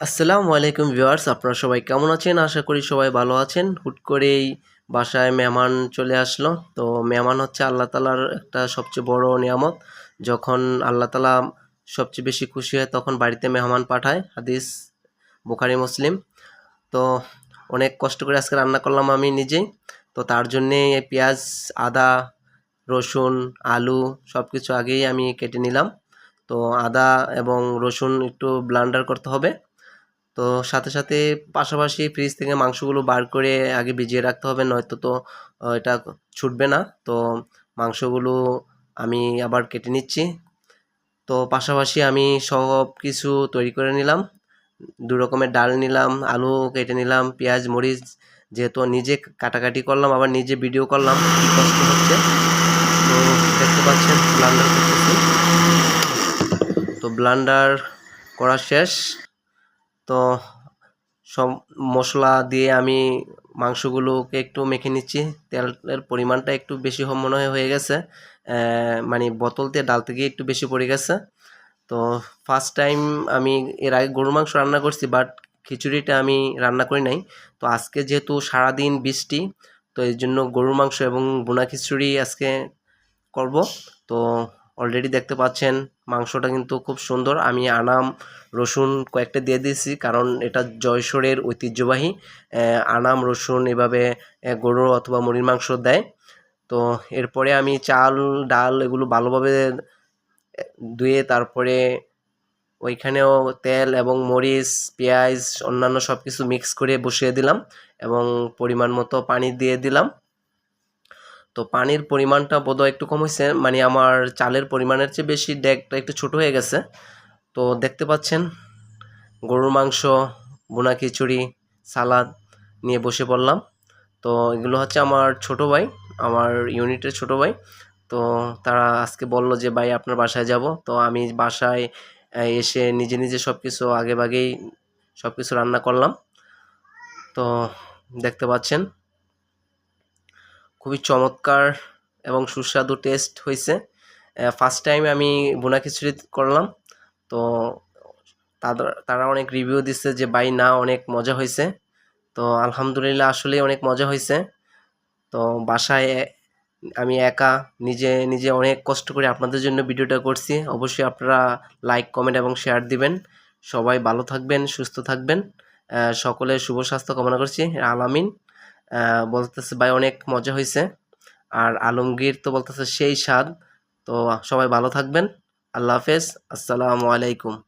আসসালামু আলাইকুম ভিউয়ার্স, আপনারা সবাই কেমন আছেন? আশা করি সবাই ভালো আছেন। হুট করেই বাসায় মেহমান চলে আসলো। তো মেহমান হচ্ছে আল্লাহ তালার একটা সবচেয়ে বড় নিয়ামত। যখন আল্লাহ তালা সবচেয়ে বেশি খুশি হয়, তখন বাড়িতে মেহমান পাঠায়। হাদিস বুখারি, মুসলিম। তো অনেক কষ্ট করে আজকে রান্না করলাম আমি নিজেই। তো তার জন্যে পেঁয়াজ, আদা, রসুন, আলু সব কিছু আগেই আমি কেটে নিলাম। তো আদা এবং রসুন একটু ব্লান্ডার করতে হবে। তো সাথে সাথে পাশাপাশি ফ্রিজ থেকে মাংসগুলো বার করে আগে ভিজিয়ে রাখতে হবে, নয়তো তো এটা ছুটবে না। তো মাংসগুলো আমি আবার কেটে নিচ্ছি। তো পাশাপাশি আমি সব কিছু তৈরি করে নিলাম। দু রকমের ডাল নিলাম, আলু কেটে নিলাম, পেঁয়াজ, মরিচ, যেহেতু নিজে কাটাকাটি করলাম, আবার নিজে ভিডিও করলাম কষ্ট হচ্ছে। তো দেখতে পাচ্ছেন ব্লান্ডার করতেছি। তো ব্লান্ডার করা শেষ। তো সব মশলা দিয়ে আমি মাংসগুলোকে একটু মেখে নিচ্ছি। তেলের পরিমাণটা একটু বেশি মনে হয় হয়ে গেছে। মানে বোতল দিয়ে ডালতে গিয়ে একটু বেশি পড়ে গেছে। তো ফার্স্ট টাইম আমি এর আগে গরুর মাংস রান্না করছি বাট খিচুড়িটা আমি রান্না করি নাই। তো আজকে যেহেতু সারাদিন বৃষ্টি, তো এই জন্য গরুর মাংস এবং বোনা খিচুড়ি আজকে করব। তো অলরেডি দেখতে পাচ্ছেন, মাংসটা কিন্তু খুব সুন্দর। আমি আনাম, রসুন কয়েকটা দিয়ে দিয়েছি, কারণ এটা জয়সরের ঐতিহ্যবাহী। আনাম, রসুন এভাবে গরু অথবা মুরগির মাংস দেয়। তো এরপরে আমি চাল, ডাল এগুলো ভালোভাবে ধুয়ে তারপরে ওইখানেও তেল এবং মরিচ, পেঁয়াজ, অন্যান্য সব কিছু মিক্স করে বসিয়ে দিলাম এবং পরিমাণ মতো পানি দিয়ে দিলাম। তো পানির পরিমাণটা বোধহয় একটু কম হয়েছে মানে আমার চালের পরিমাণের চেয়ে বেশি ডেকটা একটু ছোট হয়ে গেছে। তো দেখতে পাচ্ছেন, গরুর মাংস বোনা খিচুড়ি, সালাদ নিয়ে বসে পড়লাম। তো এগুলো হচ্ছে আমার ছোট ভাই, আমার ইউনিটের ছোট ভাই। তো তারা আজকে বলল যে, ভাই, আপনার বাসায় যাব। তো আমি বাসায় এসে নিজে নিজে সব কিছু আগেভাগেই সব কিছু রান্না করলাম। তো দেখতে পাচ্ছেন খুবই চমৎকার এবং সুস্বাদু টেস্ট হয়েছে। ফার্স্ট টাইম আমি বোনা খিচুড়ি করলাম। তো তাদের তারা অনেক রিভিউ দিচ্ছে যে ভাই না অনেক মজা হয়েছে। তো আলহামদুলিল্লাহ আসলেই অনেক মজা হয়েছে। তো বাসায় আমি একা নিজে নিজে অনেক কষ্ট করে আপনাদের জন্য ভিডিওটা করছি। অবশ্যই আপনারা লাইক কমেন্ট এবং শেয়ার দিবেন। সবাই ভালো থাকবেন সুস্থ থাকবেন। আহ, সকলের শুভ স্বাস্থ্য কামনা করছি। আলামিন বলতেছে, ভাই, অনেক মজা হয়েছে আর আলমগীর তো বলতেছে, সেই স্বাদ। তো সবাই ভালো থাকবেন। আল্লাহ হাফেজ। আসসালামু আলাইকুম।